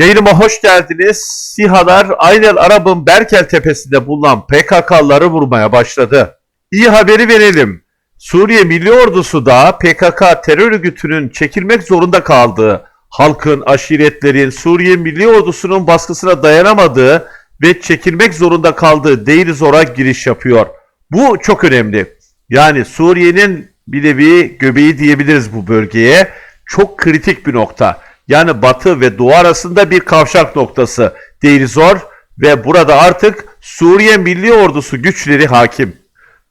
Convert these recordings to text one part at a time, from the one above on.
Yayınıma hoş geldiniz. SİHA'lar aynen Arap'ın Berkel Tepesi'nde bulunan PKK'ları vurmaya başladı. İyi haberi verelim. Suriye Milli Ordusu da PKK terör örgütünün çekilmek zorunda kaldığı, halkın, aşiretlerin Suriye Milli Ordusu'nun baskısına dayanamadığı ve çekilmek zorunda kaldığı Deir Zor'a giriş yapıyor. Bu çok önemli. Yani Suriye'nin bir nevi göbeği diyebiliriz bu bölgeye. Çok kritik bir nokta. Yani Batı ve Doğu arasında bir kavşak noktası Deir Zor ve burada artık Suriye Milli Ordusu güçleri hakim.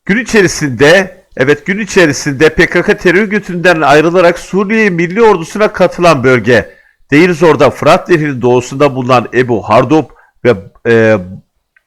Gün içerisinde, evet gün içerisinde PKK terör örgütünden ayrılarak Suriye Milli Ordusu'na katılan bölge Deir Zor'da Fırat Nehri'nin doğusunda bulunan Ebu Hardub ve e,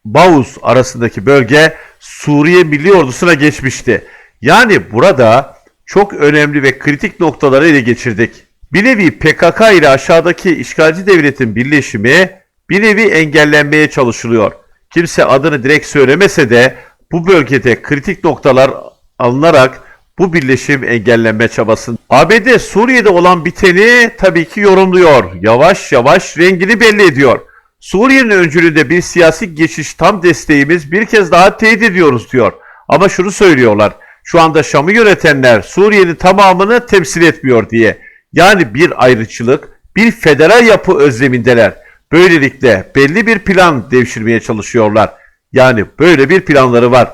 Bağuz arasındaki bölge Suriye Milli Ordusu'na geçmişti. Yani burada çok önemli ve kritik noktaları ele geçirdik. Bir nevi PKK ile aşağıdaki işgalci devletin birleşimi bir nevi engellenmeye çalışılıyor. Kimse adını direkt söylemese de bu bölgede kritik noktalar alınarak bu birleşim engellenme çabasında. ABD Suriye'de olan biteni tabii ki yorumluyor. Yavaş yavaş rengini belli ediyor. Suriye'nin öncülüğünde bir siyasi geçiş tam desteğimiz bir kez daha teyit ediyoruz diyor. Ama şunu söylüyorlar. Şu anda Şam'ı yönetenler Suriye'nin tamamını temsil etmiyor diye. Yani bir ayrıcılık, bir federal yapı özlemindeler. Böylelikle belli bir plan devşirmeye çalışıyorlar. Yani böyle bir planları var.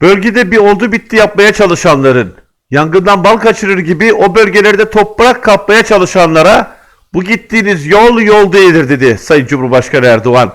Bölgede bir oldu bitti yapmaya çalışanların, yangından bal kaçırır gibi o bölgelerde toprak kapmaya çalışanlara bu gittiğiniz yol yol değildir dedi Sayın Cumhurbaşkanı Erdoğan.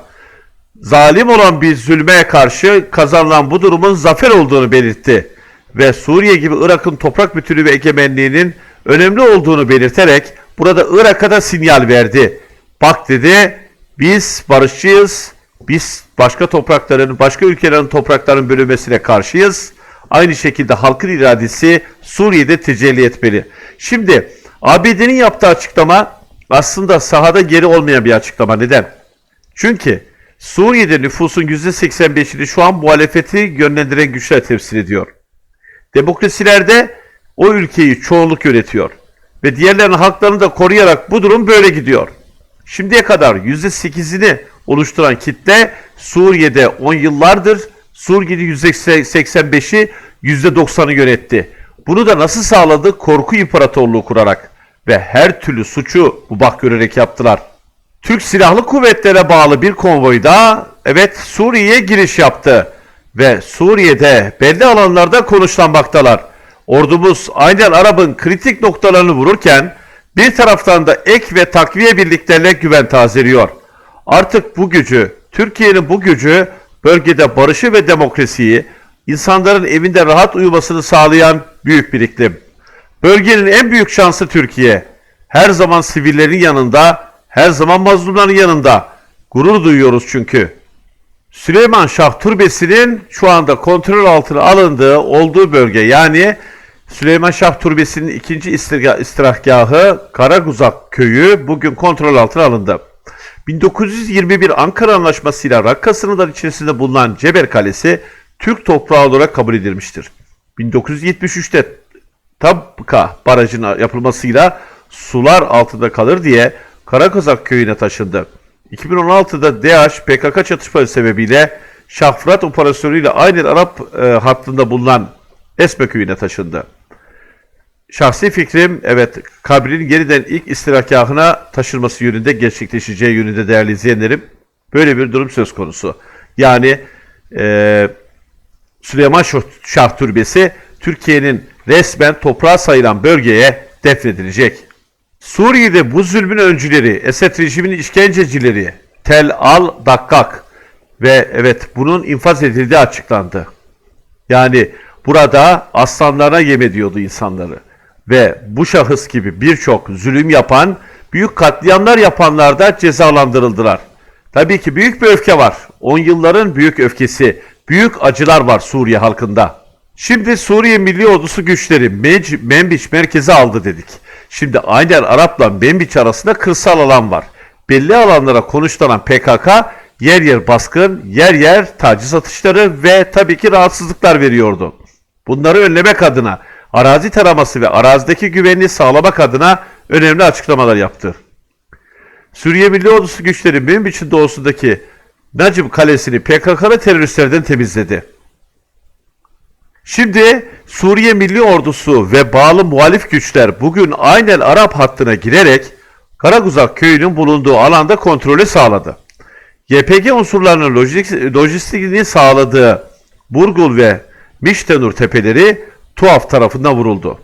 Zalim olan bir zulme karşı kazanılan bu durumun zafer olduğunu belirtti ve Suriye gibi Irak'ın toprak bütünlüğü ve egemenliğinin önemli olduğunu belirterek burada Irak'a da sinyal verdi. Bak dedi biz barışçıyız, biz başka toprakların, başka ülkelerin topraklarının bölünmesine karşıyız. Aynı şekilde halkın iradesi Suriye'de tecelli etmeli. Şimdi ABD'nin yaptığı açıklama aslında sahada geri olmayan bir açıklama. Neden? Çünkü Suriye'de nüfusun %85'ini şu an muhalefeti yönlendiren güçler temsil ediyor. Demokrasilerde o ülkeyi çoğunluk yönetiyor. Ve diğerlerinin haklarını da koruyarak bu durum böyle gidiyor. Şimdiye kadar %8'ini oluşturan kitle Suriye'de 10 yıllardır Suriye'de %85'i %90'ı yönetti. Bunu da nasıl sağladı? Korku imparatorluğu kurarak ve her türlü suçu bu bak görerek yaptılar. Türk Silahlı Kuvvetlere bağlı bir konvoyda evet Suriye'ye giriş yaptı ve Suriye'de belli alanlarda konuşlanmaktalar. Ordumuz aynen Arap'ın kritik noktalarını vururken bir taraftan da ek ve takviye birliklerle güven tazeliyor. Artık bu gücü, Türkiye'nin bu gücü bölgede barışı ve demokrasiyi, insanların evinde rahat uyumasını sağlayan büyük bir iklim. Bölgenin en büyük şansı Türkiye. Her zaman sivillerin yanında, her zaman mazlumların yanında. Gurur duyuyoruz çünkü. Süleyman Şah Türbesi'nin şu anda kontrol altına alındığı olduğu bölge yani Süleyman Şah Türbesi'nin ikinci istirahgahı Karaguzak köyü bugün kontrol altına alındı. 1921 Ankara Anlaşması'yla Rakka sınırları içerisinde bulunan Ceber Kalesi Türk toprağı olarak kabul edilmiştir. 1973'te Tabka Barajı'nın yapılmasıyla sular altında kalır diye Karakazak köyüne taşındı. 2016'da DAEŞ PKK çatışmaları sebebiyle Şahfırat operasyonu ile aynı Arap e, hattında bulunan Esme köyüne taşındı. Şahsi fikrim evet kabrin yeniden ilk istirahgahına taşınması yönünde gerçekleşeceği yönünde değerli izleyenlerim. Böyle bir durum söz konusu. Yani e, Süleyman Şah Türbesi Türkiye'nin resmen toprağa sayılan bölgeye defnedilecek. Suriye'de bu zulmün öncüleri, Esed rejiminin işkencecileri Tel Al Dakkak ve evet bunun infaz edildiği açıklandı. Yani burada aslanlara yem ediyordu insanları. Ve bu şahıs gibi birçok zulüm yapan, büyük katliamlar yapanlar da cezalandırıldılar. Tabii ki büyük bir öfke var. 10 yılların büyük öfkesi, büyük acılar var Suriye halkında. Şimdi Suriye Milli Ordusu güçleri Menbiç merkezi aldı dedik. Şimdi aynen Arap'la Menbiç arasında kırsal alan var. Belli alanlara konuşlanan PKK yer yer baskın, yer yer taciz atışları ve tabii ki rahatsızlıklar veriyordu. Bunları önlemek adına arazi taraması ve arazideki güvenliği sağlamak adına önemli açıklamalar yaptı. Suriye Milli Ordusu güçleri Münbiç'in doğusundaki Nacim Kalesi'ni PKK'lı teröristlerden temizledi. Şimdi Suriye Milli Ordusu ve bağlı muhalif güçler bugün aynen Arap hattına girerek Karaguzak köyünün bulunduğu alanda kontrolü sağladı. YPG unsurlarının lojistik- lojistiğini sağladığı Burgul ve Miştenur tepeleri tuhaf tarafından vuruldu.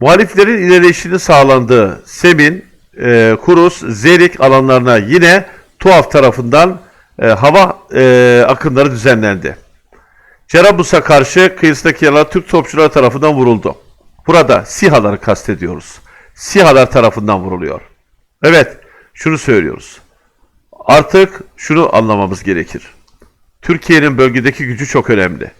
Muhaliflerin ilerleyişini sağlandığı Semin, e, Kurus, Zerik alanlarına yine tuhaf tarafından e, hava e, akımları düzenlendi. Cerablus'a karşı kıyısındaki yerler Türk topçuları tarafından vuruldu. Burada SİHA'ları kastediyoruz. SİHA'lar tarafından vuruluyor. Evet, şunu söylüyoruz. Artık şunu anlamamız gerekir. Türkiye'nin bölgedeki gücü çok önemli.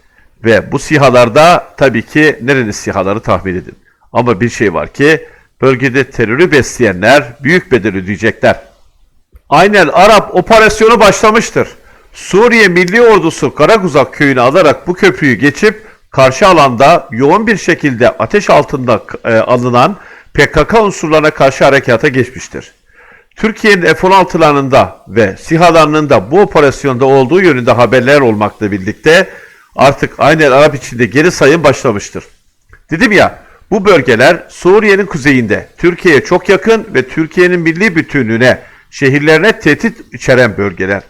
Ve bu sihalarda tabii ki nerenin sihaları tahmin edin. Ama bir şey var ki bölgede terörü besleyenler büyük bedel ödeyecekler. Aynen Arap operasyonu başlamıştır. Suriye Milli Ordusu Karaguzak köyünü alarak bu köprüyü geçip karşı alanda yoğun bir şekilde ateş altında e, alınan PKK unsurlarına karşı harekata geçmiştir. Türkiye'nin F-16'larında ve SİHA'larının da bu operasyonda olduğu yönünde haberler olmakla birlikte artık aynen Arap içinde geri sayım başlamıştır. Dedim ya bu bölgeler Suriye'nin kuzeyinde, Türkiye'ye çok yakın ve Türkiye'nin milli bütünlüğüne, şehirlerine tehdit içeren bölgeler.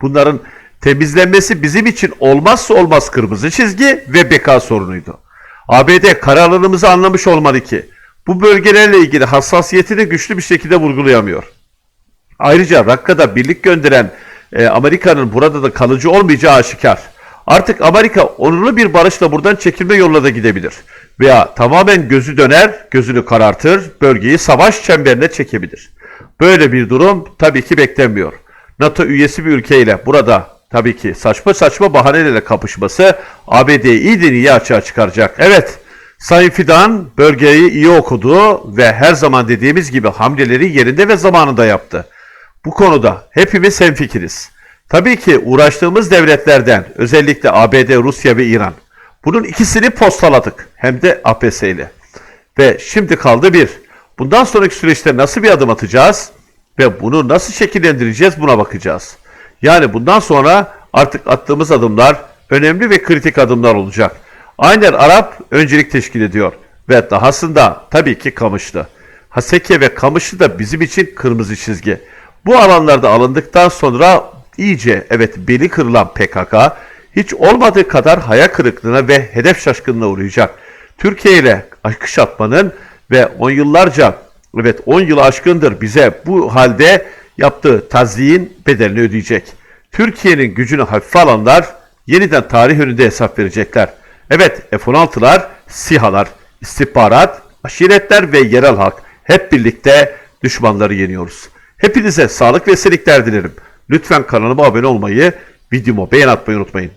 Bunların temizlenmesi bizim için olmazsa olmaz kırmızı çizgi ve beka sorunuydu. ABD kararlılığımızı anlamış olmalı ki bu bölgelerle ilgili hassasiyetini güçlü bir şekilde vurgulayamıyor. Ayrıca Rakka'da birlik gönderen e, Amerika'nın burada da kalıcı olmayacağı aşikar. Artık Amerika onurlu bir barışla buradan çekilme yoluna da gidebilir. Veya tamamen gözü döner, gözünü karartır, bölgeyi savaş çemberine çekebilir. Böyle bir durum tabii ki beklenmiyor. NATO üyesi bir ülkeyle burada tabii ki saçma saçma bahanelerle kapışması ABD'yi iyi de iyi açığa çıkaracak. Evet, Sayın Fidan bölgeyi iyi okudu ve her zaman dediğimiz gibi hamleleri yerinde ve zamanında yaptı. Bu konuda hepimiz hemfikiriz. Tabii ki uğraştığımız devletlerden özellikle ABD, Rusya ve İran. Bunun ikisini postaladık hem de APS ile. Ve şimdi kaldı bir. Bundan sonraki süreçte nasıl bir adım atacağız ve bunu nasıl şekillendireceğiz buna bakacağız. Yani bundan sonra artık attığımız adımlar önemli ve kritik adımlar olacak. Aynen Arap öncelik teşkil ediyor ve dahasında tabii ki Kamışlı. Haseke ve Kamışlı da bizim için kırmızı çizgi. Bu alanlarda alındıktan sonra iyice evet beli kırılan PKK hiç olmadığı kadar hayal kırıklığına ve hedef şaşkınlığına uğrayacak. Türkiye ile akış atmanın ve on yıllarca evet 10 yıl aşkındır bize bu halde yaptığı tazyiğin bedelini ödeyecek. Türkiye'nin gücünü hafife alanlar yeniden tarih önünde hesap verecekler. Evet F-16'lar, SİHA'lar, istihbarat, aşiretler ve yerel halk hep birlikte düşmanları yeniyoruz. Hepinize sağlık ve esenlikler dilerim. Lütfen kanalıma abone olmayı, videomu beğen atmayı unutmayın.